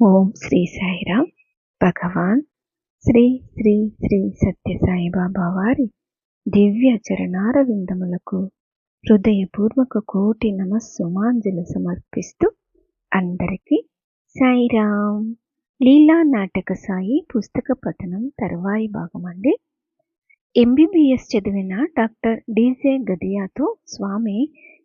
ఓం శ్రీ సాయిరామ్. భగవాన్ శ్రీ శ్రీ శ్రీ సత్య సాయిబాబా వారి దివ్య చరణార విందములకు హృదయపూర్వక కోటి నమస్సుమాంజలు సమర్పిస్తూ అందరికీ సాయిరామ్. లీలా నాటక సాయి పుస్తక పఠనం తరువాయి భాగం అండి ఎంబీబీఎస్ చదివిన డాక్టర్ డీజే గదియాతో స్వామి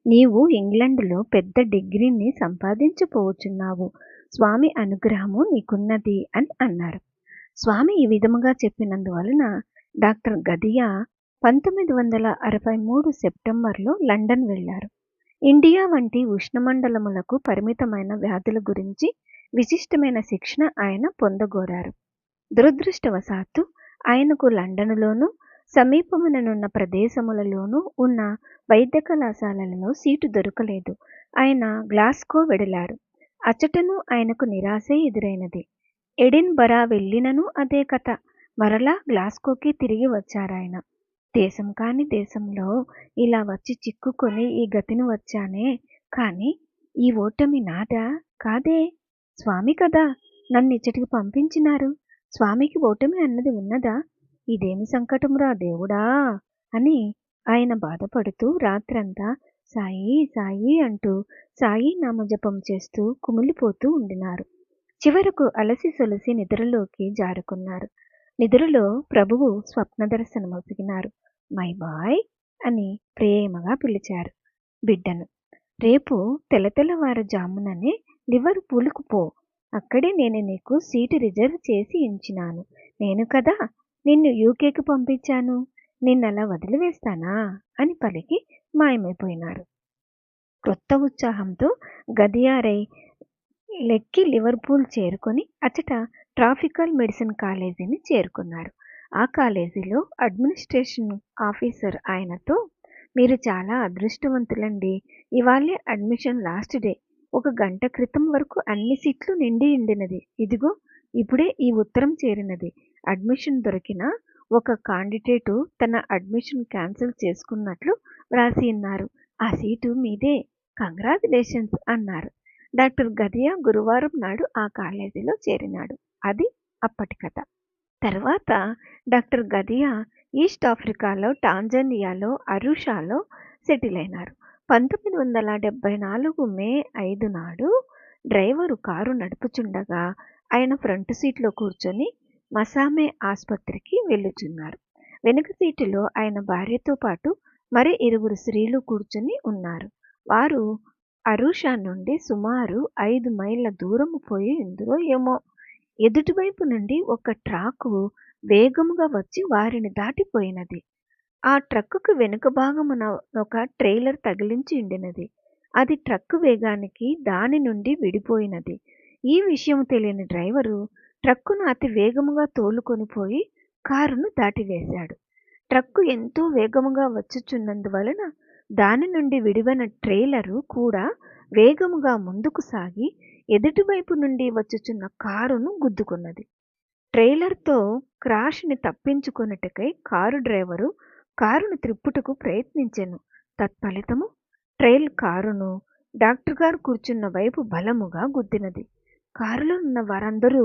నీవు ఇంగ్లండ్లో పెద్ద డిగ్రీని సంపాదించపోవచ్చున్నావు స్వామి అనుగ్రహము నీకున్నది అని అన్నారు. స్వామి ఈ విధముగా చెప్పినందువలన డాక్టర్ గదియా పంతొమ్మిది వందల అరవై మూడు సెప్టెంబర్లో లండన్ వెళ్ళారు ఇండియా వంటి ఉష్ణమండలములకు పరిమితమైన వ్యాధుల గురించి విశిష్టమైన శిక్షణ ఆయన పొందగోరారు. దురదృష్టవశాత్తు ఆయనకు లండన్లోనూ సమీపముననున్న ప్రదేశములలోనూ ఉన్న వైద్య కళాశాలలలో సీటు దొరకలేదు. ఆయన గ్లాస్కో వెడలారు. అచ్చటను ఆయనకు నిరాశే ఎదురైనది. ఎడిన్ బరా వెళ్ళినను అదే కథ. మరలా గ్లాస్కోకి తిరిగి వచ్చారాయన. దేశం కాని దేశంలో ఇలా వచ్చి చిక్కుకొని ఈ గతిని వచ్చానే? కానీ ఈ ఓటమి నాదా? కాదే? స్వామి కదా? నన్ను ఇచ్చటికి పంపించినారు. స్వామికి ఓటమి అన్నది ఉన్నదా? ఇదేమి సంకటమురా దేవుడా? అని ఆయన బాధపడుతూ రాత్రంతా సాయి సాయి అంటూ సాయి నామజపం చేస్తూ కుమిలిపోతూ ఉండినారు. చివరకు అలసి సొలసి నిద్రలోకి జారుకున్నారు. నిద్రలో ప్రభువు స్వప్న దర్శనమొసిగినారు మై బాయ్ అని ప్రేమగా పిలిచారు. బిడ్డను రేపు తెల్లతెల్లవారుజాముననే లివర్ పూలుకు పో. అక్కడే నేను నీకు సీటు రిజర్వ్ చేసి ఉంచినాను. నేను కదా నిన్ను యూకేకి పంపించాను. నిన్నలా వదిలివేస్తానా? అని పలికి మాయమైపోయినారు. క్రొత్త ఉత్సాహంతో గదియారై లెక్కి లివర్పూల్ చేరుకొని అచట ట్రాఫికల్ మెడిసిన్ కాలేజీని చేరుకున్నారు. ఆ కాలేజీలో అడ్మినిస్ట్రేషన్ ఆఫీసర్ ఆయనతో మీరు చాలా అదృష్టవంతులండి. ఇవాళే అడ్మిషన్ లాస్ట్ డే. ఒక గంట క్రితం వరకు అన్ని సీట్లు నిండి ఉండినది ఇదిగో ఇప్పుడే ఈ ఉత్తరం చేరినది. అడ్మిషన్ దొరికిన ఒక కాండిడేటు తన అడ్మిషన్ క్యాన్సిల్ చేసుకున్నట్లు వ్రాసి ఉన్నారు ఆ సీటు మీదే. కంగ్రాచులేషన్స్ అన్నారు. డాక్టర్ గదియా గురువారం నాడు ఆ కాలేజీలో చేరినాడు. అది అప్పటి కథ. తర్వాత డాక్టర్ గదియా ఈస్ట్ ఆఫ్రికాలో టాంజానియాలో అరుషాలో సెటిల్ అయినారు. పంతొమ్మిది వందల డెబ్బై నాలుగు మే ఐదు నాడు డ్రైవరు కారు నడుపుచుండగా ఆయన ఫ్రంట్ సీట్లో కూర్చొని మసామే ఆసుపత్రికి వెళ్ళుచున్నారు. వెనుక సీటులో ఆయన భార్యతో పాటు మరి ఇరువురు స్త్రీలు కూర్చుని ఉన్నారు. వారు అరుషా నుండి సుమారు ఐదు మైళ్ళ దూరం పోయి ఇందులో ఏమో. ఎదుటివైపు నుండి ఒక ట్రాకు వేగముగా వచ్చి వారిని దాటిపోయినది. ఆ ట్రక్కుకు వెనుక భాగమున ఒక ట్రైలర్ తగిలించి ఉండినది అది ట్రక్కు వేగానికి దాని నుండి విడిపోయినది. ఈ విషయం తెలియని డ్రైవరు ట్రక్కును అతి వేగముగా తోలుకొని పోయి కారును దాటివేశాడు. ట్రక్కు ఎంతో వేగముగా వచ్చుచున్నందువలన దాని నుండి విడివైన ట్రైలరు కూడా వేగముగా ముందుకు సాగి ఎదుటివైపు నుండి వచ్చుచున్న కారును గుద్దుకున్నది. ట్రైలర్తో క్రాష్ని తప్పించుకొనుటకై కారు డ్రైవరు కారును త్రిప్పుటకు ప్రయత్నించెను. తత్ఫలితము ట్రైల్ కారును డాక్టర్ గారు కూర్చున్న వైపు బలముగా గుద్దినది. కారులో ఉన్న వారందరూ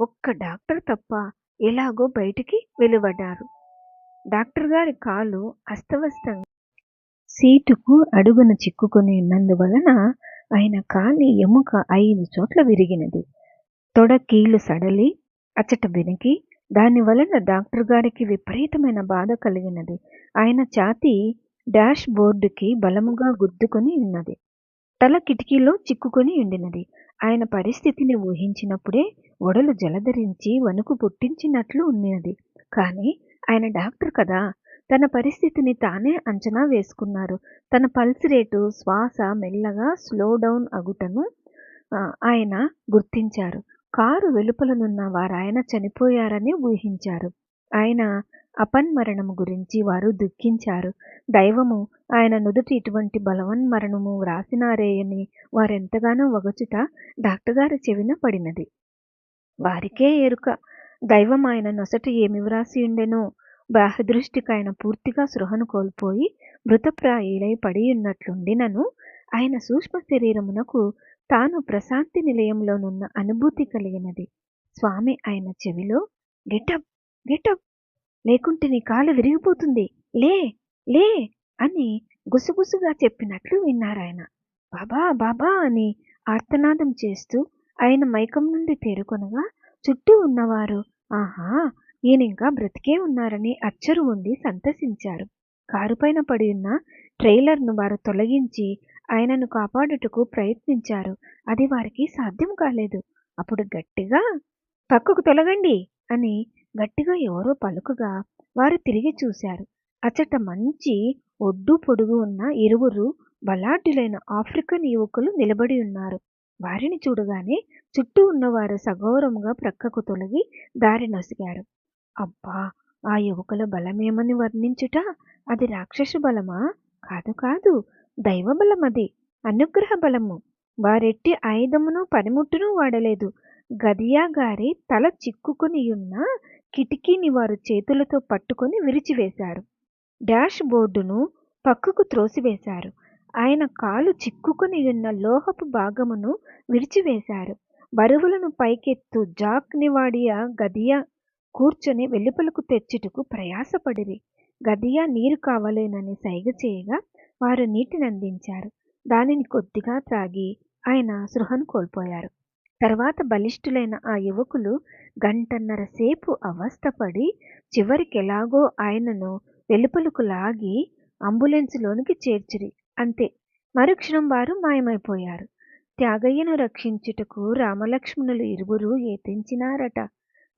ఒక్క డాక్టర్ తప్ప ఎలాగో బయటికి వెలువడ్డారు. డాక్టర్ గారి కాలు అస్తవ్యస్తంగా సీటుకు అడుగున చిక్కుకొని ఉన్నందువలన ఆయన కాలి ఎముక ఐదు చోట్ల విరిగినది. తొడ కీళ్ళు సడలి అచ్చట వెనికి దాని వలన డాక్టర్ గారికి విపరీతమైన బాధ కలిగినది. ఆయన ఛాతీ డాష్ బోర్డుకి బలముగా గుద్దుకొని ఉన్నది. తల కిటికీలో చిక్కుకొని ఉండినది. ఆయన పరిస్థితిని ఊహించినప్పుడే ఒడలు జలధరించి వణుకు పుట్టించినట్లు ఉన్నది కానీ ఆయన డాక్టర్ కదా. తన పరిస్థితిని తానే అంచనా వేసుకున్నారు. తన పల్స్ రేటు శ్వాస మెల్లగా స్లో డౌన్ అగుటను ఆయన గుర్తించారు. కారు వెలుపలనున్న వారాయన చనిపోయారని ఊహించారు. ఆయన అపన్మరణము గురించి వారు దుఃఖించారు. దైవము ఆయన నుదుటి ఇటువంటి బలవన్మరణము వ్రాసినారే అని వారెంతగానో వగచుట డాక్టర్ గారి చెవిన పడినది. వారికే ఎరుక. దైవం ఆయన నొసట ఏమి వ్రాసి ఉండెనో బాహ్యదృష్టికి ఆయన పూర్తిగా సృహను కోల్పోయి మృతప్రాయులై పడి ఉన్నట్లుండినను ఆయన సూక్ష్మ శరీరమునకు తాను ప్రశాంతి నిలయంలోనున్న అనుభూతి కలిగినది. స్వామి ఆయన చెవిలో గెటప్ గెటప్ లేకుంటే నీ కాలు విరిగిపోతుంది. లే లే అని గుసగుసుగా చెప్పినట్లు విన్నారాయన. బాబా బాబా అని ఆర్తనాదం చేస్తూ ఆయన మైకం నుండి తేరుకొనగా చుట్టూ ఉన్నవారు ఆహా ఈయన ఇంకా బ్రతికే ఉన్నారని అచ్చరు ఉండి సంతసించారు. కారుపైన పడి ఉన్న ట్రైలర్ను వారు తొలగించి ఆయనను కాపాడుటకు ప్రయత్నించారు. అది వారికి సాధ్యం కాలేదు. అప్పుడు గట్టిగా పక్కకు తొలగండి అని గట్టిగా ఎవరో పలుకగా వారు తిరిగి చూశారు. అచట మంచి ఒడ్డు పొడుగు ఉన్న ఇరువురు బలాఢ్యులైన ఆఫ్రికన్ యువకులు నిలబడి ఉన్నారు. వారిని చూడగానే చుట్టూ ఉన్నవారు సగౌరవంగా ప్రక్కకు తొలగి దారి నొసిగారు. అబ్బా ఆ యువకుల బలమేమని వర్ణించుట? అది రాక్షసు బలమా? కాదు కాదు. దైవబలమది అనుగ్రహ బలము. వారెట్టి ఆయుధమును పనిముట్టును వాడలేదు. గదియా గారి తల చిక్కుకుని ఉన్న కిటికీని వారు చేతులతో పట్టుకొని విరిచివేశారు. డాష్ బోర్డును పక్కకు త్రోసివేశారు. ఆయన కాలు చిక్కుకుని ఉన్న లోహపు భాగమును విరిచివేశారు. బరువులను పైకెత్తు జాక్ నివాడియా గదియా కూర్చొని వెలుపలకు తెచ్చుటకు ప్రయాసపడిరి. గదియా నీరు కావలేనని సైగ చేయగా వారు నీటిని అందించారు. దానిని కొద్దిగా త్రాగి ఆయన సృహను కోల్పోయారు. తర్వాత బలిష్ఠులైన ఆ యువకులు గంటన్నర సేపు అవస్థపడి చివరికెలాగో ఆయనను వెలుపలకు లాగి అంబులెన్సులోనికి చేర్చిరి. అంతే. మరుక్షణం వారు మాయమైపోయారు. త్యాగయ్యను రక్షించుటకు రామలక్ష్మణులు ఇరువురు యత్నించినారట.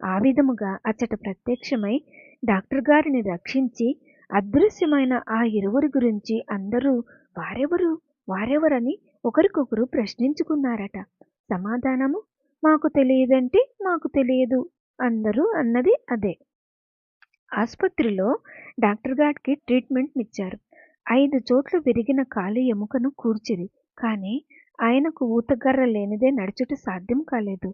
ఆ విధముగా అచ్చట ప్రత్యక్షమై డాక్టర్ గారిని రక్షించి అదృశ్యమైన ఆ ఇరువురి గురించి అందరూ వారెవరు వారెవరని ఒకరికొకరు ప్రశ్నించుకున్నారట. సమాధానము? మాకు తెలియదంటే మాకు తెలియదు. అందరూ అన్నది అదే. ఆసుపత్రిలో డాక్టర్ గారికి ట్రీట్మెంట్ ఇచ్చారు ఐదు చోట్ల విరిగిన కాలి ఎముకను కూర్చిరి. కానీ ఆయనకు ఊతగర్ర లేనిదే నడుచుట సాధ్యం కాలేదు.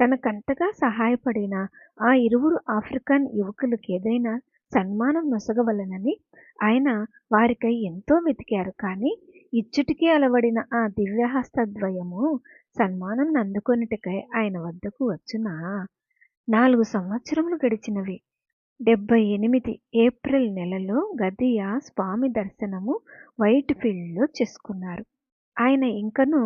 తనకంతగా సహాయపడిన ఆ ఇరువురు ఆఫ్రికన్ యువకులకు ఏదైనా సన్మానం నొసగవలనని ఆయన వారికై ఎంతో వెతికారు. కానీ ఇచ్చుటికి అలవడిన ఆ దివ్యహస్తద్వయము సన్మానం అందుకొనిటకై ఆయన వద్దకు వచ్చునా? నాలుగు సంవత్సరములు గడిచినవి. డెబ్బై ఎనిమిది ఏప్రిల్ నెలలో గదియా స్వామి దర్శనము వైట్ ఫీల్డ్లో చేసుకున్నారు. ఆయన ఇంకనూ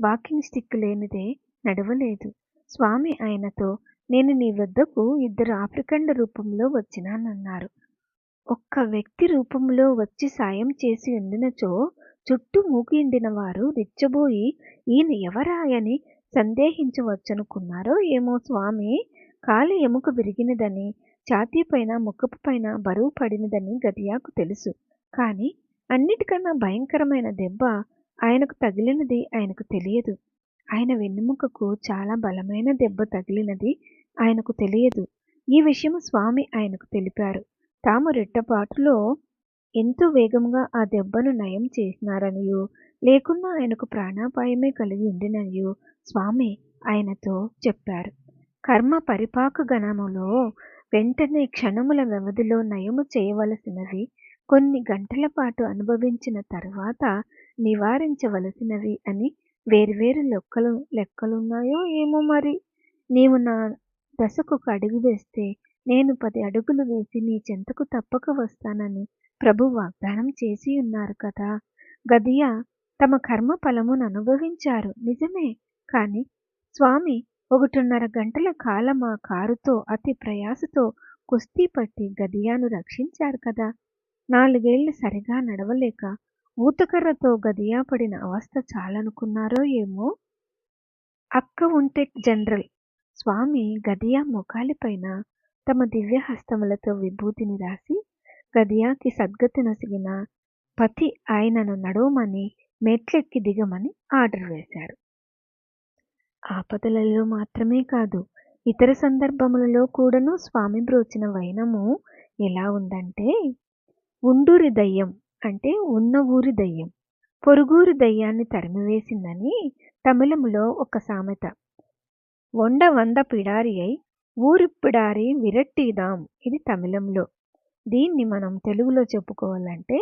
వాకింగ్ స్టిక్ లేనిదే నడవలేదు. స్వామి ఆయనతో నేను నీ వద్దకు ఇద్దరు ఆఫ్రికన్ల రూపంలో వచ్చినానన్నారు. ఒక్క వ్యక్తి రూపంలో వచ్చి సాయం చేసి ఉండినచో చుట్టూ మూకిండిన వారు రెచ్చబోయి ఈయన ఎవరాయని సందేహించవచ్చనుకున్నారో ఏమో స్వామి కాలి ఎముక విరిగినదని ఛాతీ పైన ముఖపు పైన బరువు పడినదని గదియాకు తెలుసు. కానీ అన్నిటికన్నా భయంకరమైన దెబ్బ ఆయనకు తగిలినది ఆయనకు తెలియదు. ఆయన వెన్నెముకకు చాలా బలమైన దెబ్బ తగిలినది ఆయనకు తెలియదు. ఈ విషయం స్వామి ఆయనకు తెలిపారు. తాము రెట్టపాటులో ఎంతో వేగంగా ఆ దెబ్బను నయం చేసినారనియో లేకున్నా ఆయనకు ప్రాణాపాయమే కలిగి ఉండిననియో స్వామి ఆయనతో చెప్పారు. కర్మ పరిపాక గణములో వెంటనే క్షణముల వ్యవధిలో నయము చేయవలసినవి కొన్ని గంటల పాటు అనుభవించిన తర్వాత నివారించవలసినవి అని వేర్వేరు లెక్కలు లెక్కలున్నాయో ఏమో మరి? నీవు నా దశకు ఒక అడుగు వేస్తే నేను పది అడుగులు వేసి నీ చెంతకు తప్పక వస్తానని ప్రభు వాగ్దానం చేసి ఉన్నారు కదా? గదియ తమ కర్మ ఫలమును అనుభవించారు నిజమే? కానీ స్వామి ఒకటిన్నర గంటల కాలం ఆ కారుతో అతి ప్రయాసతో కుస్తీ పట్టి గదియాను రక్షించారు కదా. నాలుగేళ్ళు సరిగా నడవలేక ఊతకర్రతో గదియా పడిన అవస్థ చాలనుకున్నారో ఏమో? అక్క ఉంటే జనరల్. స్వామి గదియా ముఖాలిపైన తమ దివ్య హస్తములతో విభూతిని రాసి గదియాకి సద్గతి నసిగిన పతి ఆయనను నడవమని మెట్లెక్కి దిగమని ఆర్డర్ వేశారు. ఆపదలలో మాత్రమే కాదు ఇతర సందర్భములలో కూడాను స్వామి బ్రోచిన వైనము ఎలా ఉందంటే ఉండూరి దయ్యం అంటే ఉన్న ఊరి దయ్యం. పొరుగురి దయ్యాన్ని తరిమివేసిందని తమిళములో ఒక సామెత. వండ వంద పిడారి అయి ఊరి పిడారి విరట్టిదాం ఇది తమిళంలో. దీన్ని మనం తెలుగులో చెప్పుకోవాలంటే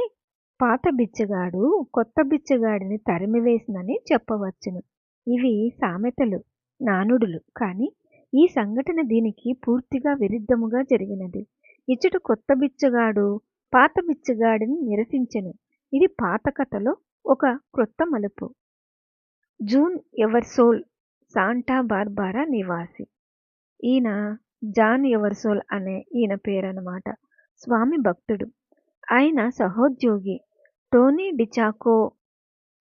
పాత బిచ్చగాడు కొత్త బిచ్చగాడిని తరిమివేసిందని చెప్పవచ్చును. ఇవి సామెతలు నానుడులు. కానీ ఈ సంఘటన దీనికి పూర్తిగా విరుద్ధముగా జరిగినది. ఇచ్చట కొత్త బిచ్చగాడు పాత బిచ్చగాడిని నిరసించెను. ఇది పాత కథలో ఒక క్రొత్త మలుపు. జూన్ ఎవర్సోల్ సాంటా బార్బారా నివాసి. ఈయన జాన్ ఎవర్సోల్ అనే ఈయన పేరన్నమాట. స్వామి భక్తుడు. ఆయన సహోద్యోగి. టోనీ డిచాకో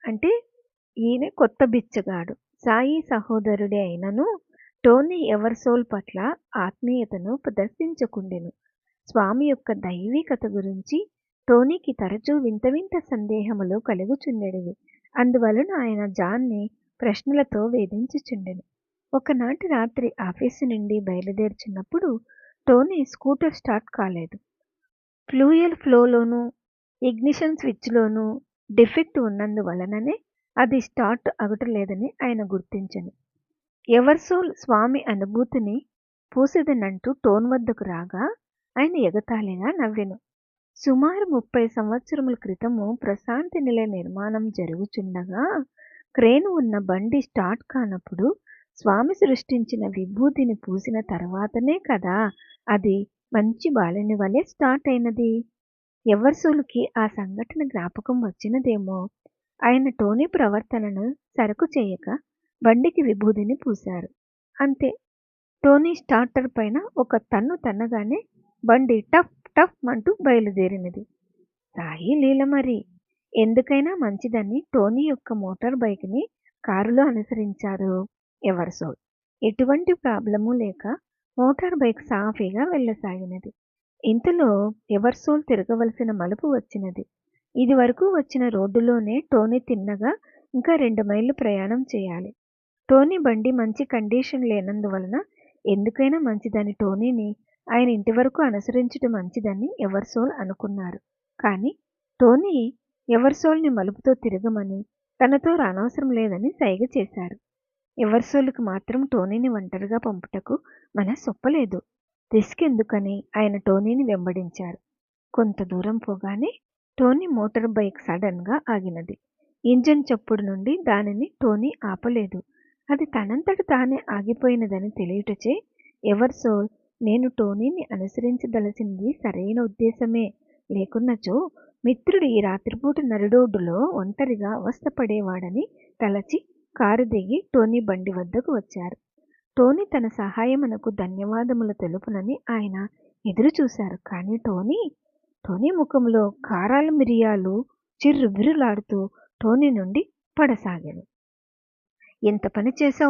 అంటే ఈయన కొత్త బిచ్చగాడు. సాయి సహోదరుడే అయినను టోనీ ఎవర్సోల్ పట్ల ఆత్మీయతను ప్రదర్శించకుండెను. స్వామి యొక్క దైవికత గురించి టోనీకి తరచూ వింత వింత సందేహములు కలుగుచుండెడివి. అందువలన ఆయన జాన్ని ప్రశ్నలతో వేధించుచుండెను. ఒకనాటి రాత్రి ఆఫీసు నుండి బయలుదేరుచున్నప్పుడు టోనీ స్కూటర్ స్టార్ట్ కాలేదు. ఫ్లూయల్ ఫ్లోలోనూ ఇగ్నిషన్ స్విచ్లోనూ డిఫెక్ట్ ఉన్నందువలననే అది స్టార్ట్ అగటలేదని ఆయన గుర్తించను. ఎవర్సోల్ స్వామి అనుభూతిని పూసిదనంటూ టోన్ వద్దకు రాగా ఆయన ఎగతాళిగా నవ్వెను. సుమారు ముప్పై సంవత్సరముల క్రితము ప్రశాంతి నిలయ నిర్మాణం జరుగుచుండగా క్రేను ఉన్న బండి స్టార్ట్ కానప్పుడు స్వామి సృష్టించిన విభూతిని పూసిన తర్వాతనే కదా అది మంచి బాలుని వలె స్టార్ట్ అయినది. ఎవర్సోలుకి ఆ సంఘటన జ్ఞాపకం వచ్చినదేమో ఆయన టోనీ ప్రవర్తనను సరకు చేయక బండికి విభూదిని పూశారు. అంతే. టోనీ స్టార్టర్ పైన ఒక తన్ను తన్నగానే బండి టఫ్ టఫ్ అంటూ బయలుదేరినది. సాయి లీల మరి. ఎందుకైనా మంచిదని టోనీ యొక్క మోటార్ బైక్ని కారులో అనుసరించారు ఎవర్సోల్ ఎటువంటి ప్రాబ్లము లేక మోటార్ బైక్ సాఫీగా వెళ్ళసాగినది. ఇంతలో ఎవర్సోల్ తిరగవలసిన మలుపు వచ్చినది. ఇది వరకు వచ్చిన రోడ్డులోనే టోనీ తిన్నగా ఇంకా రెండు మైళ్ళు ప్రయాణం చేయాలి. టోనీ బండి మంచి కండిషన్ లేనందువలన ఎందుకైనా మంచిదని టోనీని ఆయన ఇంటి వరకు అనుసరించడం మంచిదని ఎవర్సోల్ అనుకున్నారు. కానీ టోనీ ఎవర్సోల్ని మలుపుతో తిరగమని తనతో రానవసరం లేదని సైగ చేశారు. ఎవర్సోల్కి మాత్రం టోనీని ఒంటరిగా పంపుటకు మనసొప్పలేదు రిస్క్ ఎందుకని ఆయన టోనీని వెంబడించారు. కొంత దూరం పోగానే టోనీ మోటార్ బైక్ సడన్గా ఆగినది. ఇంజన్ చప్పుడు నుండి దానిని టోనీ ఆపలేదు. అది తనంతట తానే ఆగిపోయినదని తెలియటచే ఎవర్సోల్ నేను టోనీని అనుసరించదలసింది సరైన ఉద్దేశమే. లేకున్నచో మిత్రుడు ఈ రాత్రిపూట నరిడోడ్డులో ఒంటరిగా అవస్థపడేవాడని తలచి కారు దిగి టోనీ బండి వద్దకు వచ్చారు. టోనీ తన సహాయమునకు ధన్యవాదములు తెలుపునని ఆయన ఎదురు చూశారు కానీ టోనీ టోనీ ముఖంలో కారాల మిరియాలు చిర్రుబిరులాడుతూ టోనీ నుండి పడసాగాను. ఎంత పని చేశావు